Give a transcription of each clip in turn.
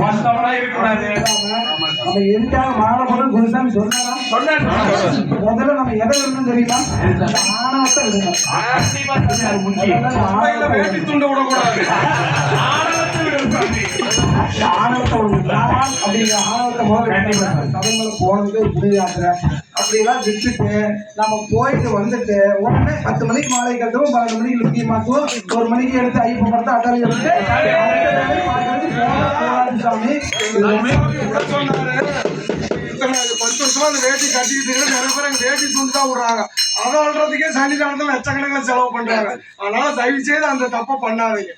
வாஸ்தவனா இருக்கக்கூடாது. நம்ம எதுக்காக மாலை போட குருசாமி சொன்னாரா? முதல்ல நம்ம எதை விடணும் தெரியுமா? ஆணவத்தை விடணும் வேட்டி துண்டு விடக்கூடாது ஆணவத்தை விடணும் சாமி. இந்த ஆணவத்தை விடணும் நான் அப்படிங்கிற ஆணவத்தை முதல்ல விடணும். சபரிமலை போனது யாத்திரை. அப்படிலாம் விட்டுட்டு நம்ம போயிட்டு வந்துட்டு உடனே பத்து மணிக்கு மாலை கட்டுவோம் பன்னெண்டு மணிக்கு லுங்கி மாற்றுவோம் ஒரு மணிக்கு எடுத்து ஐப்ப மட்டும் அட்டாளி எடுத்து சாமி சொன்னாரு. பத்து வருஷமா அந்த வேட்டி கட்டிக்கிட்டு நிறைய பேர் வேட்டி துண்டு தான் விடுறாங்க அதை அல்றதுக்கே சன்னிதானத்துல லட்சக்கணக்கில் செலவு பண்றாங்க. அதனால தயவு செய்து அந்த தப்பை பண்ணாதீங்க.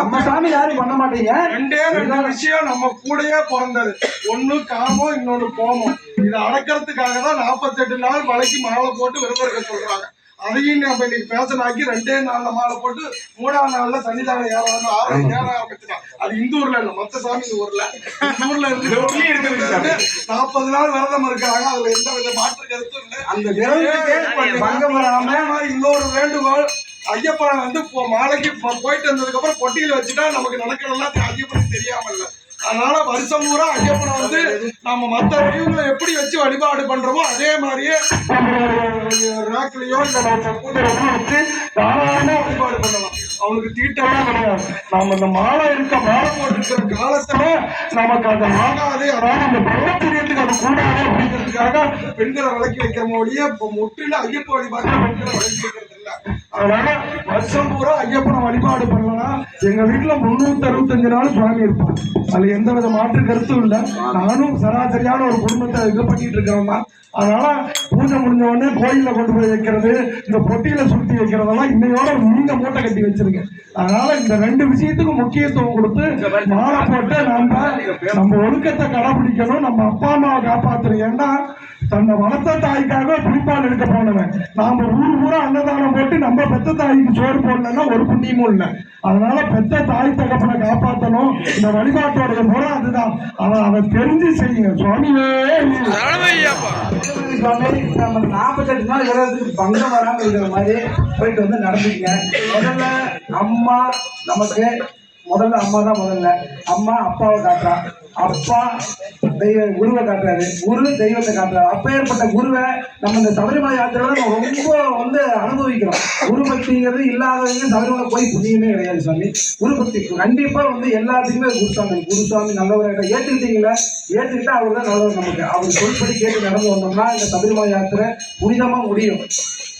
நம்ம சாமி யாரும் பண்ண மாட்டீங்க? ரெண்டே ரெண்டு விஷயம் நம்ம கூடயே பிறந்தது. ஒண்ணு காமம் இன்னொன்னு கோமம் இதை அடக்கிறதுக்காக தான் நாற்பத்தெட்டு நாள் மலைக்கு மாலை போட்டு விரதம் இருக்க சொல்றாங்க. அதையும் நம்ம இன்னைக்கு பேசனாக்கி ரெண்டே நாள்ல மாலை போட்டு மூணாவது நாள்ல சன்னிதானம் ஏறாம ஆறு ஏற ஆரம்பிச்சுட்டான் அது இந்த ஊர்ல இல்ல மத்த சாமி இந்த ஊர்ல ஊர்ல இருக்கு நாற்பது நாள் விரதம் இருக்காங்க அதுல எந்த வித மாற்று கருத்தும் இல்லை அந்த மாதிரி இன்னொரு வேண்டுகோள் ஐயப்பன் வந்து மாலைக்கு போயிட்டு வந்ததுக்கு அப்புறம் பொட்டியில வச்சுட்டா நமக்கு நடக்கிறதெல்லாம் ஐயப்பனுக்கு தெரியாம இல்ல அதனால வருஷம் பூரா ஐயப்பனை வந்து நம்ம மத்த வடிவங்களை எப்படி வச்சு வழிபாடு பண்றோமோ அதே மாதிரியே ராக்கிலையோ இல்லை பூஜையிலோ வச்சு தாராளமா வழிபாடு பண்ணலாம். அவனுக்கு தீட்டெல்லாம் கிடையாது. நாம இந்த மாலை இருக்க மாலை போட்டிருக்கிற காலத்துல நமக்கு அது ஆகாது. அதாவது அந்த பௌத்தரியத்துக்கு அது கூடாது அப்படிங்கிறதுக்காக பெண்களை விளக்கி வைக்கிற ஒழிய இப்போ முற்றிலும் ஐயப்ப வழிபாட்டில் பெண்களை விளக்கி வைக்கிறது இல்லை அதனால வருஷம் பூரா ஐயப்பனை வழிபாடு பண்ணலாம் எங்க வீட்டுல முன்னூத்தி அறுபத்தஞ்சு நாள் சுவாமி இருப்பான் அதுல எந்த வித மாற்று கருத்தும் இல்லை. நானும் சராசரியான ஒரு குடும்பத்தை இது பண்ணிட்டு இருக்கிறோம் அதனால பூஜை முடிஞ்ச உடனே கோயில்ல கொண்டு போய் வைக்கிறது இந்த பொட்டியில சுத்தி வைக்கிறதெல்லாம் இன்னையோட நீங்க மூட்டை கட்டி வச்சிருக்கேன் அதனால இந்த ரெண்டு விஷயத்துக்கும் முக்கியத்துவம் கொடுத்து மாலை போட்டு நம்ம நம்ம ஒழுக்கத்தை கடைபிடிக்கணும் நம்ம அப்பா அம்மாவை காப்பாத்துறோம் ஏன்னா தன்னை வளர்த்த தாய்க்காக புலிப்பால் எடுக்க போனவன். நாம ஊர் பூரா அன்னதானம் போட்டு நம்ம பெத்த தாய்க்கு சோறு போடலன்னா ஒரு புண்ணியமும் இல்லை. அதனால பெத்த தாய் தகப்பனை காப்பாற்றணும் இந்த வழிபாட்டோட முறை அதுதான். அவன் அவன் தெரிஞ்சு செய்யுங்க. சுவாமியே. நம்ம நாற்பத்தெட்டு நாள் விரதத்துக்கு பங்கம் வராம இருக்கிற மாதிரி போயிட்டு வந்து நடந்துக்கங்க. முதல்ல அம்மா நமக்கு முதல்ல அம்மா தான் முதல்ல. அம்மா அப்பாவை காட்டுறா. அப்பா தெய்வ குருவை காட்டுறாரு. குரு தெய்வத்தை காட்டுறாரு. அப்பேற்பட்ட குருவை நம்ம இந்த சபரிமலை யாத்திரையில நம்ம ரொம்ப வந்து அனுபவிக்கிறோம். குரு பக்திங்கிறது இல்லாதவங்க சபரிமலை போய் புண்ணியமே கிடையாது சாமி. குரு பக்தி கண்டிப்பா வந்து எல்லாத்துக்குமே குருசாமி குருசாமி நல்லவரை ஏற்றுக்கிட்டீங்களா ஏற்றுக்கிட்டா அவர் தான் நல்லவர் நமக்கு. அவர் சொல்படி கேட்டு நடந்து வந்தோம்னா இந்த சபரிமலை யாத்திரை புனிதமா முடியும்.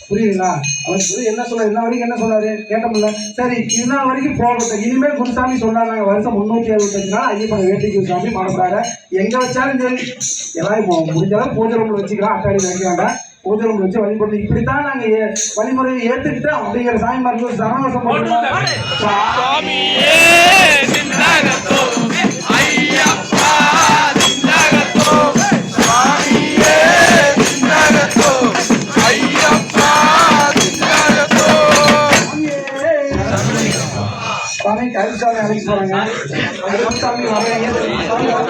புரியுதுங்களா? அவர் குரு என்ன சொல்ல என்ன வரைக்கும் என்ன சொன்னாரு? கேட்டோம்ல சரி இன்ன வரைக்கும் போகட்டும். இனிமேல் குருசாமி சொன்னாங்க வருஷம் முன்னூத்தி அறுபத்தஞ்சு நாள் ஐயப்பன் வேட்டி குருசாமி மறப்பாரு எங்க வச்சாலும் சரி. எல்லாரும் போ- முடிஞ்ச அளவு பூஜை ரூம்ல வச்சுக்கலாம் அட்டாடி வைக்க வேண்டாம் பூஜை ரூம்ல வச்சு வழிபட்டு இப்படித்தான் நாங்க வழிமுறையை ஏத்துக்கிட்டோம் அப்படிங்கிற சாமிமார்கள் சரணவசம் பண்ணுறோம் Kazan, Kazan, Kazan,